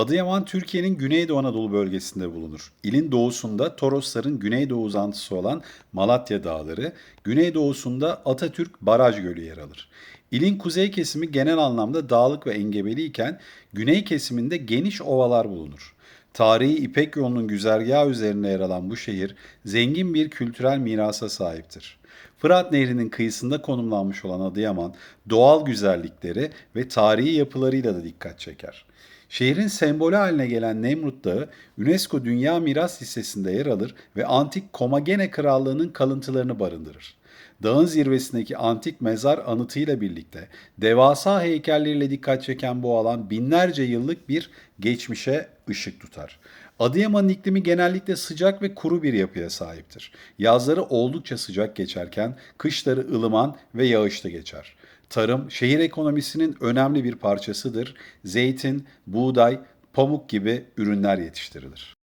Adıyaman Türkiye'nin Güneydoğu Anadolu bölgesinde bulunur. İlin doğusunda Torosların güneydoğu uzantısı olan Malatya Dağları, güneydoğusunda Atatürk Baraj Gölü yer alır. İlin kuzey kesimi genel anlamda dağlık ve engebeli iken güney kesiminde geniş ovalar bulunur. Tarihi İpek yolunun güzergahı üzerinde yer alan bu şehir zengin bir kültürel mirasa sahiptir. Fırat Nehri'nin kıyısında konumlanmış olan Adıyaman, doğal güzellikleri ve tarihi yapılarıyla da dikkat çeker. Şehrin sembolü haline gelen Nemrut Dağı, UNESCO Dünya Miras Listesi'nde yer alır ve antik Komagene Krallığı'nın kalıntılarını barındırır. Dağın zirvesindeki antik mezar anıtıyla birlikte devasa heykelleriyle dikkat çeken bu alan binlerce yıllık bir geçmişe ışık tutar. Adıyaman'ın iklimi genellikle sıcak ve kuru bir yapıya sahiptir. Yazları oldukça sıcak geçerken kışları ılıman ve yağışlı geçer. Tarım şehir ekonomisinin önemli bir parçasıdır. Zeytin, buğday, pamuk gibi ürünler yetiştirilir.